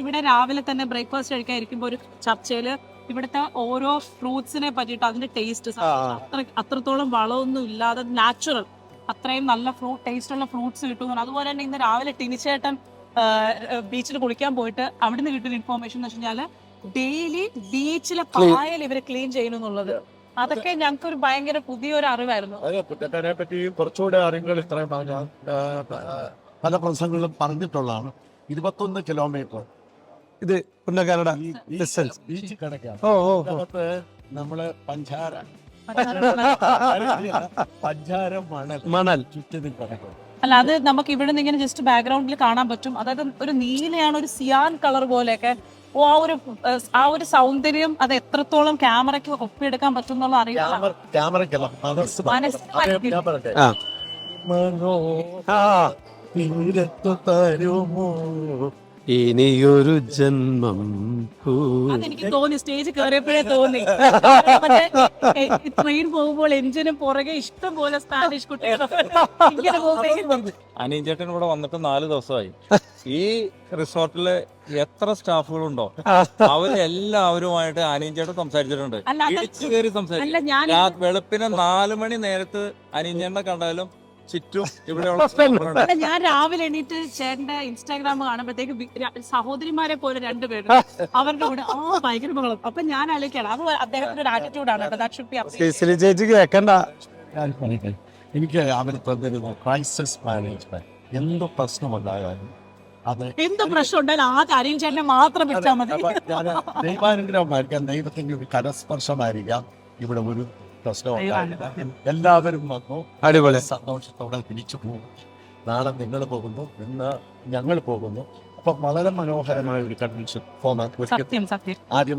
ഇവിടെ രാവിലെ തന്നെ ബ്രേക്ക്ഫാസ്റ്റ് കഴിക്കാൻ ഇരിക്കുമ്പോൾ ഒരു ചർച്ചയിൽ ഇവിടുത്തെ ഓരോ ഫ്രൂട്ട്സിനെ പറ്റിയിട്ട് അതിന്റെ ടേസ്റ്റ് അത്ര അത്രത്തോളം വളമൊന്നും ഇല്ലാതെ നാച്ചുറൽ അത്രയും നല്ല ഫ്രൂട്ട് ടേസ്റ്റ് ഉള്ള ഫ്രൂട്ട്സ് കിട്ടുന്നു അതുപോലെ തന്നെ ഇന്ന് രാവിലെ ടിനിച്ചേട്ടൻ ബീച്ചിൽ കുളിക്കാൻ പോയിട്ട് അവിടുന്ന് കിട്ടുന്ന ഇൻഫോർമേഷൻ എന്ന് വെച്ചാൽ ഡെയിലി ബീച്ചിലെ പായൽ ഇവർ ക്ലീൻ ചെയ്യുന്നു എന്നുള്ളത്. അതൊക്കെ ഞങ്ങൾക്ക് ഒരു ഭയങ്കര പുതിയൊരു അറിവായിരുന്നു. പുറ്റക്കാരെ പറ്റി കുറച്ചുകൂടെ അറിവുകൾ ഇത്രയും പല പ്രസംഗങ്ങളും പറഞ്ഞിട്ടുള്ളതാണ്. ഇരുപത്തൊന്ന് കിലോമീറ്റർ ഇത്. ബീച്ച് കിടക്കാണ് ഓ. നമ്മൾ പഞ്ചാര. പഞ്ചാര മണൽ. മണൽ. ചുറ്റിനും കിടക്കും അല്ല അത് നമുക്ക് ഇവിടെ നിന്ന് ഇങ്ങനെ ജസ്റ്റ് ബാക്ക്ഗ്രൗണ്ടിൽ കാണാൻ പറ്റും. അതായത് ഒരു നീലയാണ് ഒരു സിയാൻ കളർ പോലെയൊക്കെ. ഓ ആ ഒരു ആ ഒരു സൗന്ദര്യം അത് എത്രത്തോളം ക്യാമറയ്ക്ക് ഒപ്പിയെടുക്കാൻ പറ്റും എന്നുള്ള അറിയാം. തീരത്തു തരുമോ? ഇനിയൊരു ജന്മം എനിക്ക് അതെനിക്ക് തോന്നി സ്റ്റേജ് കയറിയപ്പോഴേ തോന്നി. ട്രെയിൻ പോകുമ്പോൾ എഞ്ചിനും പുറകെ ഇഷ്ടം പോലെ സ്പാനിഷ് കുട്ടികൾ അനിയഞ്ചേട്ടൻ അനീഞ്ചേട്ടൻ ഇവിടെ വന്നിട്ട് നാല് ദിവസമായി. ഈ റിസോർട്ടിലെ എത്ര സ്റ്റാഫുകളുണ്ടോ? അവരെല്ലാവരുമായിട്ട് അനിയഞ്ചേട്ടൻ അനീഞ്ചേട്ടൻ സംസാരിച്ചിട്ടുണ്ട്. അല്ല ഞാൻ വെളുപ്പിന് നാല് മണി നേരത്ത് അനീഞ്ചേട്ടനെ കണ്ടാലും ചുറ്റും ഇവിടെയുള്ള ഞാൻ രാവിലെ എണീറ്റ് ചേട്ടന്റെ ഇൻസ്റ്റാഗ്രാം കാണുമ്പോഴത്തേക്ക് സഹോദരിമാരെ പോലെ രണ്ടുപേരും അവരുടെ കൂടെ ആ ഭയങ്കര മകളും അപ്പൊ ഞാൻ ആലോചിക്കണം അത് അദ്ദേഹത്തിന്റെ ഒരു ആറ്റിറ്റ്യൂഡാണ് കേട്ടോ ദാറ്റ് ഷുഡ് ബി സിസിലി ചേച്ചി കേക്കണ്ട. എനിക്ക് അവർ തന്നിരുന്ന ക്രൈസിസ് മാനേജ്മെന്റ് എന്ത് പ്രശ്നമുണ്ടായാലും അത് എന്ത് പ്രശ്നം ഉണ്ടായാലും ആ കാര്യം ചേട്ടനെ മാത്രം വിട്ടാൽ മതി. ദൈവാനുഗ്രഹമായിരിക്കാം. ദൈവത്തിന്റെ ഒരു കരസ്പർശമായിരിക്കാം. ഇവിടെ ഒരു പ്രശ്നം ഉണ്ടായില്ല എല്ലാവരും വന്നു. അടിപൊളി. സന്തോഷത്തോടെ തിരിച്ചു പോകും നാളെ നിങ്ങൾ പോകുന്നു. ഇന്ന് ഞങ്ങൾ പോകുന്നു. അപ്പൊ വളരെ മനോഹരമായ ഒരു കൺവെൻഷൻ ഫോമാറ്റ് ആദ്യമായി